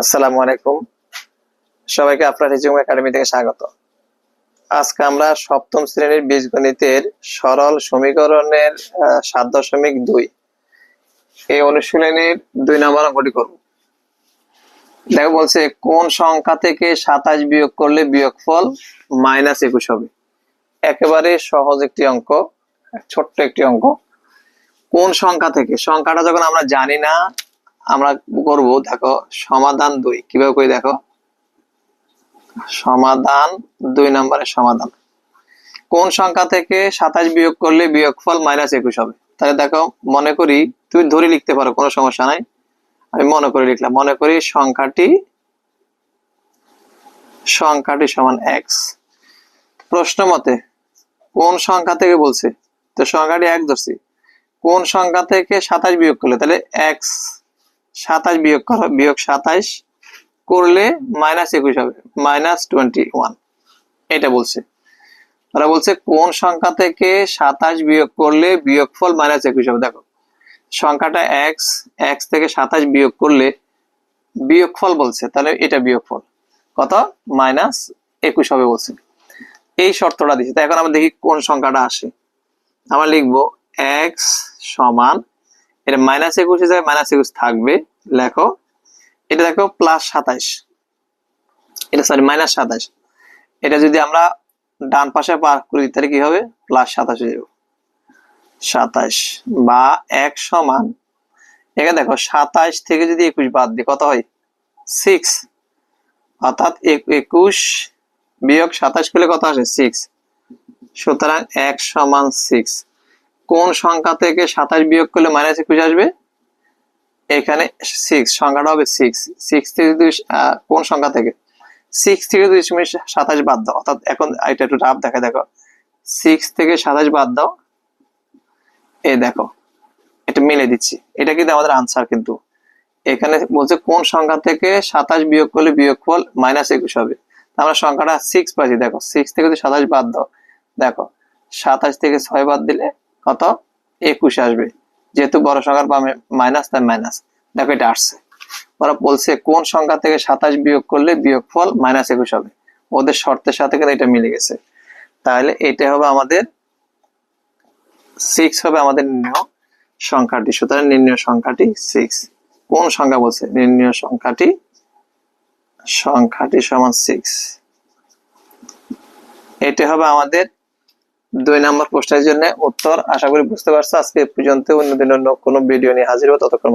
আসসালামু আলাইকুম। সবাইকে আপনার রিজুম একাডেমি থেকে স্বাগত। আজকে আমরা সপ্তম শ্রেণির বীজগণিতের সরল সমীকরণের সাত দশমিক দুই। এই অনুশীলনের দুই নম্বর অঙ্কটি করব। দেখো বলছে, কোন সংখ্যা থেকে সাতাশ বিয়োগ করলে বিয়োগফল মাইনাস একুশ হবে? একেবারে সহজ একটি অঙ্ক, ছোট্ট একটি অঙ্ক। কোন সংখ্যা থেকে? সংখ্যাটা যখন আমরা জানি না আমরা করব, দেখো, সমাধান দুই। কীভাবে করে দেখো? সমাধান দুই নম্বরের সমাধান। কোন সংখ্যা থেকে সাতাশ বিয়োগ করলে বিয়োগফল মাইনাস একুশ হবে? তাহলে দেখো, মনে করি, তুমি ধরে লিখতে পারো, কোনো সমস্যা নাই। আমি মনে করে লিখলাম, মনে করি সংখ্যাটি সংখ্যাটি সমান এক্স প্রশ্ন মতে, কোন সংখ্যা থেকে বলছে? তো সংখ্যাটি এক ধরছি। কোন সংখ্যা থেকে সাতাশ বিয়োগ করলে? তাহলে এক্স সাতাশ বিয়োগ করো, বিয়োগ সাতাশ করলে মাইনাস একুশ হবে, মাইনাস টোয়েন্টি ওয়ান। এটা বলছে। ওরা বলছে, কোন সংখ্যা থেকে সাতাশ বিয়োগ করলে বিয়োগফল মাইনাস একুশ হবে? দেখো, সংখ্যাটা এক্স এক্স থেকে সাতাশ বিয়োগ করলে বিয়োগফল বলছে, তাহলে এটা বিয়োগফল। কত? মাইনাস একুশ হবে বলছে। এই শর্তটা দিচ্ছে তো এখন আমরা দেখি কোন সংখ্যাটা আসে। আমরা লিখব এক্স সমান, এটা মাইনাস একুশে যায় মাইনাস একুশ থাকবে। লেখো, এটা দেখো প্লাস সাতাইশ। এটা সরি মাইনাস সাতাইশ। এটা যদি আমরা ডান পাশে পার করি, তাহলে কি হবে? প্লাস সাতাশ হয়ে যাবে। সাতাইশ বা এক সমান, এখানে দেখো সাতাইশ থেকে যদি একুশ বাদ দিই, কত হয়? সিক্স অর্থাৎ এক- একুশ বিয়োগ সাতাশ করলে কত আসে? সিক্স সুতরাং এক সমান সিক্স কোন সংখ্যা থেকে সাতাশ বিয়োগ করলে মাইনাস একুশ আসবে? এখানে সিক্স সংখ্যাটা হবে সিক্স সিক্স থেকে দুই কোন সংখ্যা থেকে? সিক্স থেকে দুই সময় সাতাশ বাদ দাও। অর্থাৎ এখন এটা একটু রাফ দেখা দেখো। সিক্স থেকে সাতাশ বাদ দাও। এই দেখো, এটা মিলে দিচ্ছি। এটা কিন্তু আমাদের আনসার কিন্তু। এখানে বলছে কোন সংখ্যা থেকে সাতাশ বিয়োগ করলে বিয়োগ বিয়োগফল মাইনাস একুশ হবে। আমরা সংখ্যাটা সিক্স পাচ্ছি, দেখো। সিক্স থেকে সাতাশ বাদ দাও, দেখো। সাতাশ থেকে ছয় বাদ দিলে কত? একুশ আসবে। যেহেতু বড় সংখ্যার বামে মাইনাস তাই মাইনাস দেখো এটা আসছে। ওরা বলছে কোন সংখ্যা থেকে সাতাশ বিয়োগ করলে বিয়োগফল মাইনাস একুশ হবে। ওদের শর্তের সাথে কিন্তু এটা মিলে গেছে। তাহলে এটা হবে আমাদের সিক্স হবে আমাদের নির্ণয় সংখ্যাটি। সুতরাং নির্ণয় সংখ্যাটি সিক্স কোন সংখ্যা বলছে? নির্ণয় সংখ্যাটি সংখ্যাটি সমান সিক্স এটা হবে আমাদের দুই নম্বর প্রশ্নের জন্য উত্তর। আশা করি বুঝতে পারছ। আজকে পর্যন্ত অন্যদিন অন্য কোনো ভিডিও নিয়ে হাজির হব। ততক্ষণ।